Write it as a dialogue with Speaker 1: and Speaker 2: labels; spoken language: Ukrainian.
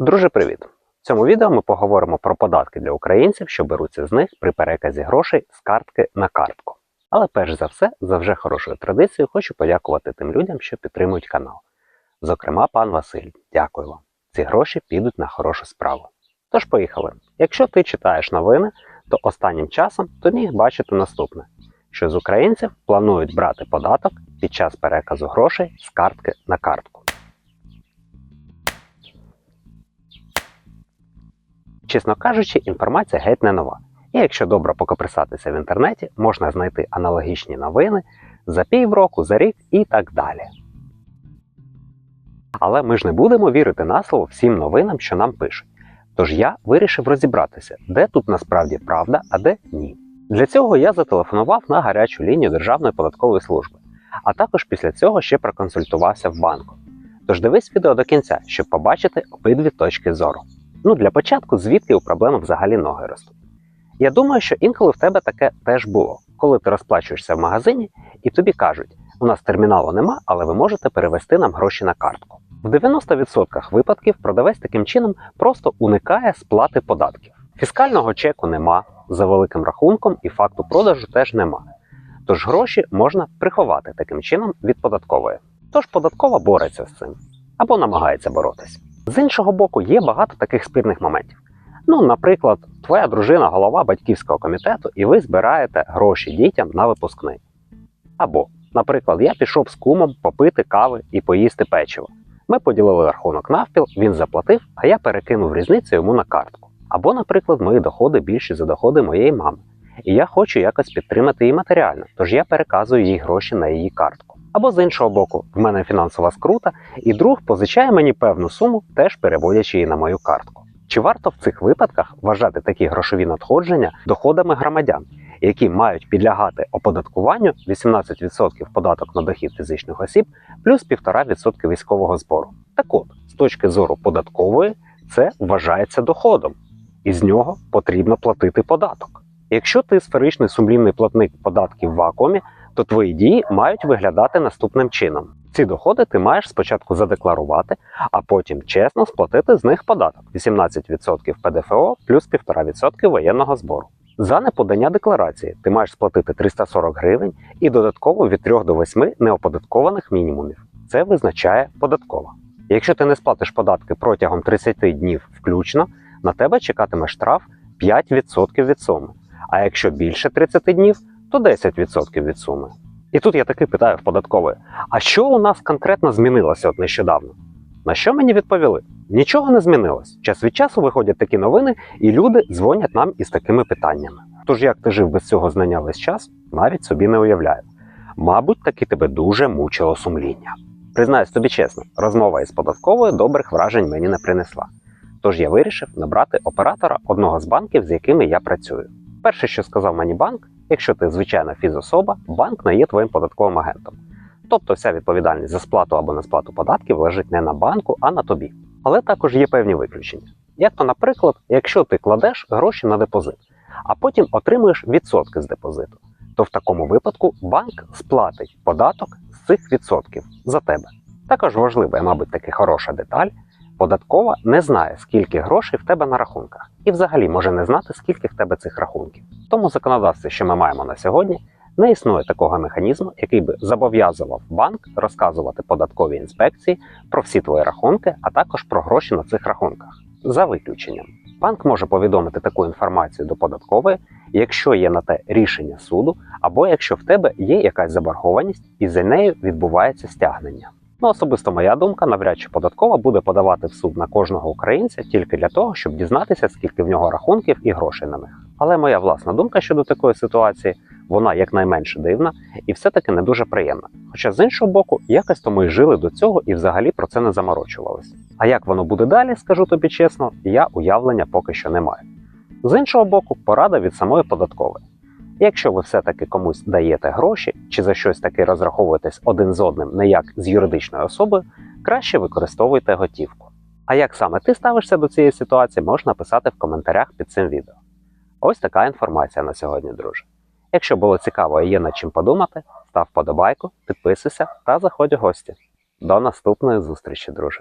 Speaker 1: Друже, привіт! В цьому відео ми поговоримо про податки для українців, що беруться з них при переказі грошей з картки на картку. Але перш за все, за вже хорошою традицією, хочу подякувати тим людям, що підтримують канал. Зокрема, пан Василь, дякую вам. Ці гроші підуть на хорошу справу. Тож поїхали. Якщо ти читаєш новини, то останнім часом ти міг бачити наступне: що з українців планують брати податок під час переказу грошей з картки на картку. Чесно кажучи, інформація геть не нова. І якщо добре покоприсатися в інтернеті, можна знайти аналогічні новини за півроку, за рік і так далі. Але ми ж не будемо вірити на слово всім новинам, що нам пишуть. Тож я вирішив розібратися, де тут насправді правда, а де ні. Для цього я зателефонував на гарячу лінію Державної податкової служби, а також після цього ще проконсультувався в банку. Тож дивись відео до кінця, щоб побачити обидві точки зору. Ну, для початку, звідки у проблеми взагалі ноги ростуть. Я думаю, що інколи в тебе таке теж було, коли ти розплачуєшся в магазині і тобі кажуть, у нас терміналу нема, але ви можете перевести нам гроші на картку. В 90% випадків продавець таким чином просто уникає сплати податків. Фіскального чеку нема, за великим рахунком і факту продажу теж нема. Тож гроші можна приховати таким чином від податкової. Тож податкова бореться з цим або намагається боротися. З іншого боку, є багато таких спірних моментів. Ну, наприклад, твоя дружина голова батьківського комітету, і ви збираєте гроші дітям на випускний. Або, наприклад, я пішов з кумом попити кави і поїсти печиво. Ми поділили рахунок навпіл, він заплатив, а я перекинув різницю йому на картку. Або, наприклад, мої доходи більші за доходи моєї мами. І я хочу якось підтримати її матеріально, тож я переказую їй гроші на її картку. Або з іншого боку, в мене фінансова скрута, і друг позичає мені певну суму, теж переводячи її на мою картку. Чи варто в цих випадках вважати такі грошові надходження доходами громадян, які мають підлягати оподаткуванню 18% податок на дохід фізичних осіб плюс 1,5% військового збору? Так от, з точки зору податкової, це вважається доходом, і з нього потрібно платити податок. Якщо ти сферичний сумлінний платник податків в вакуумі, то твої дії мають виглядати наступним чином. Ці доходи ти маєш спочатку задекларувати, а потім чесно сплатити з них податок 18% ПДФО плюс 1,5% воєнного збору. За неподання декларації ти маєш сплатити 340 гривень і додатково від 3 до 8 неоподаткованих мінімумів. Це визначає податкова. Якщо ти не сплатиш податки протягом 30 днів включно, на тебе чекатиме штраф 5% від суми. А якщо більше 30 днів, то 10% від суми. І тут я таки питаю в податкової: а що у нас конкретно змінилося от нещодавно? На що мені відповіли? Нічого не змінилось. Час від часу виходять такі новини, і люди дзвонять нам із такими питаннями. Тож як ти жив без цього знання весь час, навіть собі не уявляю. Мабуть, таки тебе дуже мучило сумління. Признаюсь тобі чесно, розмова із податковою добрих вражень мені не принесла. Тож я вирішив набрати оператора одного з банків, з якими я працюю. Перше, що сказав мені банк, якщо ти звичайна фізособа, банк не є твоїм податковим агентом. Тобто вся відповідальність за сплату або несплату податків лежить не на банку, а на тобі. Але також є певні виключення. Як то, наприклад, якщо ти кладеш гроші на депозит, а потім отримуєш відсотки з депозиту, то в такому випадку банк сплатить податок з цих відсотків за тебе. Також важлива, мабуть, таки хороша деталь. Податкова не знає, скільки грошей в тебе на рахунках, і взагалі може не знати, скільки в тебе цих рахунків. Тому законодавстві, що ми маємо на сьогодні, не існує такого механізму, який би зобов'язував банк розказувати податковій інспекції про всі твої рахунки, а також про гроші на цих рахунках. За виключенням, банк може повідомити таку інформацію до податкової, якщо є на те рішення суду, або якщо в тебе є якась заборгованість і за нею відбувається стягнення. Ну, особисто моя думка, навряд чи податкова буде подавати в суд на кожного українця тільки для того, щоб дізнатися, скільки в нього рахунків і грошей на них. Але моя власна думка щодо такої ситуації, вона якнайменше дивна і все-таки не дуже приємна. Хоча з іншого боку, якось то ми жили до цього і взагалі про це не заморочувалися. А як воно буде далі, скажу тобі чесно, я уявлення поки що не маю. З іншого боку, порада від самої податкової. Якщо ви все-таки комусь даєте гроші чи за щось таки розраховуєтесь один з одним не як з юридичною особою, краще використовуйте готівку. А як саме ти ставишся до цієї ситуації, можна писати в коментарях під цим відео. Ось така інформація на сьогодні, друже. Якщо було цікаво і є над чим подумати, став подобайку, підписуйся та заходь у гості. До наступної зустрічі, друже!